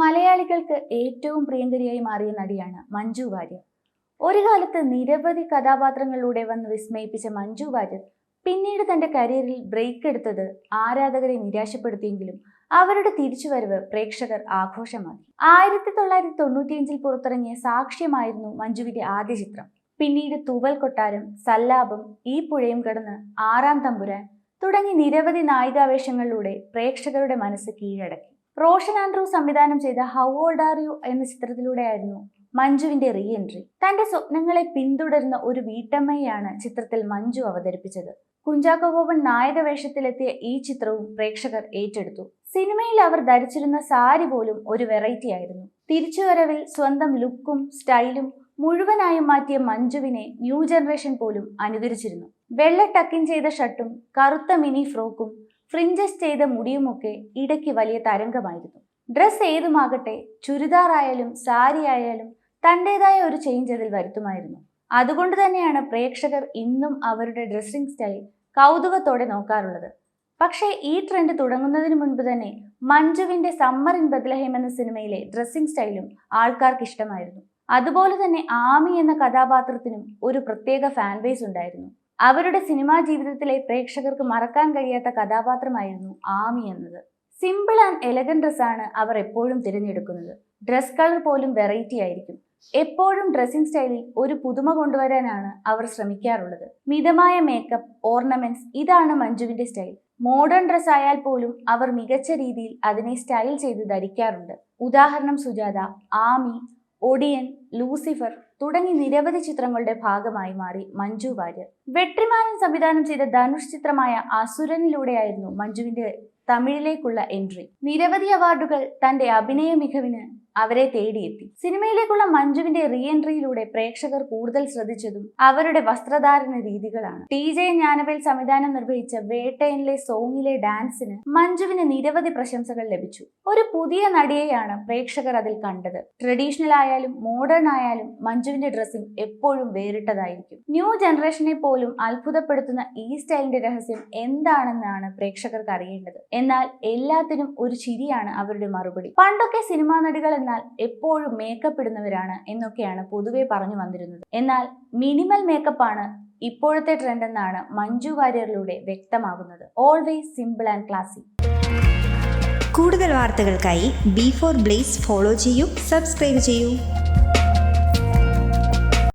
മലയാളികൾക്ക് ഏറ്റവും പ്രിയങ്കരിയായി മാറിയ നടിയാണ് മഞ്ജു വാര്യർ. ഒരു കാലത്ത് നിരവധി കഥാപാത്രങ്ങളിലൂടെ വന്ന് വിസ്മയിപ്പിച്ച മഞ്ജു വാര്യർ പിന്നീട് തന്റെ കരിയറിൽ ബ്രേക്ക് എടുത്തത് ആരാധകരെ നിരാശപ്പെടുത്തിയെങ്കിലും അവരുടെ തിരിച്ചുവരവ് പ്രേക്ഷകർ ആഘോഷമാക്കി. ആയിരത്തി തൊള്ളായിരത്തി തൊണ്ണൂറ്റിയഞ്ചിൽ പുറത്തിറങ്ങിയ സാക്ഷ്യമായിരുന്നു മഞ്ജുവിന്റെ ആദ്യ ചിത്രം. പിന്നീട് തൂവൽ കൊട്ടാരം സല്ലാപം ഈ പുഴയും കടന്ന് ആറാം തമ്പുരാൻ തുടങ്ങി നിരവധി നായികാവേഷങ്ങളിലൂടെ പ്രേക്ഷകരുടെ മനസ്സ് കീഴടക്കി. റോഷൻ ആൻഡ്രൂ സംവിധാനം ചെയ്ത ഹൗ ഓൾഡ് ആർ യു എന്ന ചിത്രത്തിലൂടെയായിരുന്നു മഞ്ജുവിന്റെ റീ എൻട്രി തന്റെ സ്വപ്നങ്ങളെ പിന്തുടരുന്ന ഒരു വീട്ടമ്മയെയാണ് ചിത്രത്തിൽ മഞ്ജു അവതരിപ്പിച്ചത്. കുഞ്ചാക്കോ ബോബൻ നായക വേഷത്തിലെത്തിയ ഈ ചിത്രവും പ്രേക്ഷകർ ഏറ്റെടുത്തു. സിനിമയിൽ അവർ ധരിച്ചിരുന്ന സാരി പോലും ഒരു വെറൈറ്റി ആയിരുന്നു. തിരിച്ചുവരവിൽ സ്വന്തം ലുക്കും സ്റ്റൈലും മുഴുവനായും മാറ്റിയ മഞ്ജുവിനെ ന്യൂ ജനറേഷൻ പോലും അനുകരിച്ചിരുന്നു. വെള്ള ടക്കിൻ ചെയ്ത ഷർട്ടും കറുത്ത മിനി ഫ്രോക്കും ഫ്രിഞ്ചസ് ചെയ്ത മുടിയുമൊക്കെ ഇടയ്ക്ക് വലിയ തരംഗമായിരുന്നു. ഡ്രസ് ഏതുമാകട്ടെ ചുരിദാർ ആയാലും സാരി ആയാലും തന്റെതായ ഒരു ചേഞ്ച് അതിൽ വരുത്തുമായിരുന്നു. അതുകൊണ്ട് തന്നെയാണ് പ്രേക്ഷകർ ഇന്നും അവരുടെ ഡ്രസ്സിംഗ് സ്റ്റൈൽ കൗതുകത്തോടെ നോക്കാറുള്ളത്. പക്ഷേ ഈ ട്രെൻഡ് തുടങ്ങുന്നതിന് മുൻപ് തന്നെ മഞ്ജുവിന്റെ സമ്മർ ഇൻ ബദ്ലഹേം എന്ന സിനിമയിലെ ഡ്രസ്സിംഗ് സ്റ്റൈലും ആൾക്കാർക്ക് ഇഷ്ടമായിരുന്നു. അതുപോലെ തന്നെ ആമി എന്ന കഥാപാത്രത്തിനും ഒരു പ്രത്യേക ഫാൻ ബേസ് ഉണ്ടായിരുന്നു. അവരുടെ സിനിമാ ജീവിതത്തിലെ പ്രേക്ഷകർക്ക് മറക്കാൻ കഴിയാത്ത കഥാപാത്രമായിരുന്നു ആമി എന്നത്. സിമ്പിൾ ആൻഡ് എലഗൻ ഡ്രസ്സാണ് അവർ എപ്പോഴും തിരഞ്ഞെടുക്കുന്നത്. ഡ്രസ് കളർ പോലും വെറൈറ്റി ആയിരിക്കും. എപ്പോഴും ഡ്രസ്സിംഗ് സ്റ്റൈലിൽ ഒരു പുതുമ കൊണ്ടുവരാനാണ് അവർ ശ്രമിക്കാറുള്ളത്. മിതമായ മേക്കപ്പ് ഓർണമെന്റ്സ് ഇതാണ് മഞ്ജുവിന്റെ സ്റ്റൈൽ മോഡേൺ ഡ്രസ് ആയാൽ പോലും അവർ മികച്ച രീതിയിൽ അതിനെ സ്റ്റൈൽ ചെയ്ത് ധരിക്കാറുണ്ട്. ഉദാഹരണം സുജാത ആമി ഒടിയൻ ലൂസിഫർ തുടങ്ങി നിരവധി ചിത്രങ്ങളുടെ ഭാഗമായി മാറി മഞ്ജു വാര്യർ. വെട്രിമാനൻ സംവിധാനം ചെയ്ത ധനുഷ് ചിത്രമായ അസുരനിലൂടെയായിരുന്നു മഞ്ജുവിന്റെ തമിഴിലേക്കുള്ള എൻട്രി. നിരവധി അവാർഡുകൾ തന്റെ അഭിനയ മികവിന് അവരെ തേടിയെത്തി. സിനിമയിലേക്കുള്ള മഞ്ജുവിന്റെ റീ എൻട്രിയിലൂടെ പ്രേക്ഷകർ കൂടുതൽ ശ്രദ്ധിച്ചതും അവരുടെ വസ്ത്രധാരണ രീതികളാണ്. ടി ജെ ജ്ഞാനവേൽ സംവിധാനം നിർവഹിച്ച വേട്ടയനിലെ സോങ്ങിലെ ഡാൻസിന് മഞ്ജുവിന് നിരവധി പ്രശംസകൾ ലഭിച്ചു. ഒരു പുതിയ നടിയെയാണ് പ്രേക്ഷകർ അതിൽ കണ്ടത്. ട്രഡീഷണൽ ആയാലും മോഡേൺ ആയാലും മഞ്ജുവിന്റെ ഡ്രസ്സിംഗ് എപ്പോഴും വേറിട്ടതായിരിക്കും. ന്യൂ ജനറേഷനെ പോലും അത്ഭുതപ്പെടുത്തുന്ന ഈ സ്റ്റൈലിന്റെ രഹസ്യം എന്താണെന്നാണ് പ്രേക്ഷകർക്ക് അറിയേണ്ടത്. എന്നാൽ എല്ലാത്തിനും ഒരു ചിരിയാണ് അവരുടെ മറുപടി. പണ്ടൊക്കെ സിനിമാ നടികൾ എന്നാൽ എപ്പോഴും മേക്കപ്പ് ഇടുന്നവരാണ് എന്നൊക്കെയാണ് പൊതുവെ പറഞ്ഞു വന്നിരുന്നത്. എന്നാൽ മിനിമൽ മേക്കപ്പ് ആണ് ഇപ്പോഴത്തെ ട്രെൻഡ് എന്നാണ് മഞ്ജു വാര്യറിലൂടെ വ്യക്തമാകുന്നത്. ഓൾവേസ് സിമ്പിൾ ആൻഡ് ക്ലാസി കൂടുതൽ വാർത്തകൾക്കായി ബി ഫോർ ബ്ലേസ് ഫോളോ ചെയ്യൂ സബ്സ്ക്രൈബ് ചെയ്യൂ.